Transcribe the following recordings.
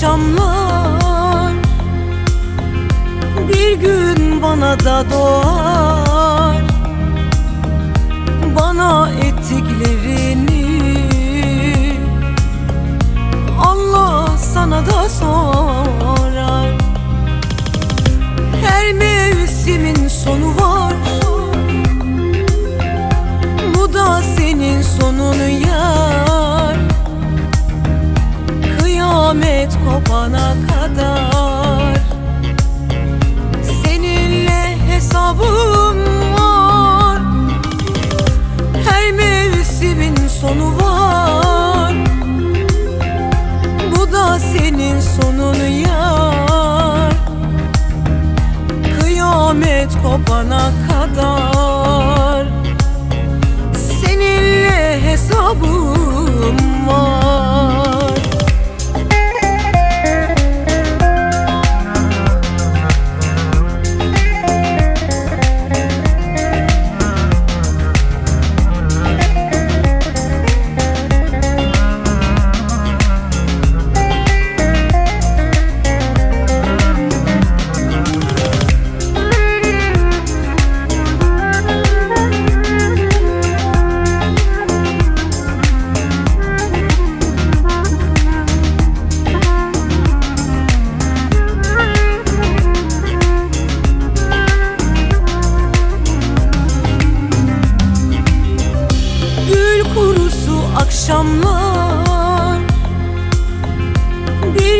akşamlar. Bir gün bana da doğar. Bana ettiklerini Allah sana da sorar. Her mevsimin sonu var Kopana kadar. Seninle hesabım var. Her mevsimin sonu var. Bu da senin sonun yar. Kıyamet kopana kadar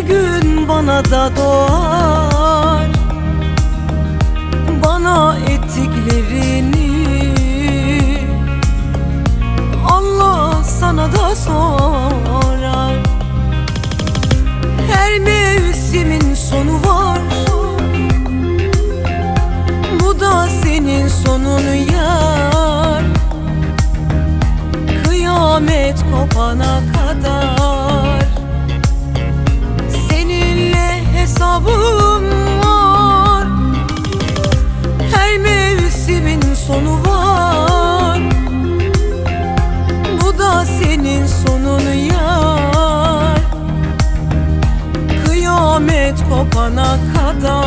Bir gün bana da doğar. Bana ettiklerini Allah sana da sorar. Her mevsimin sonu var. Bu da senin sonun yar. Kıyamet kopana kadar kopana kadar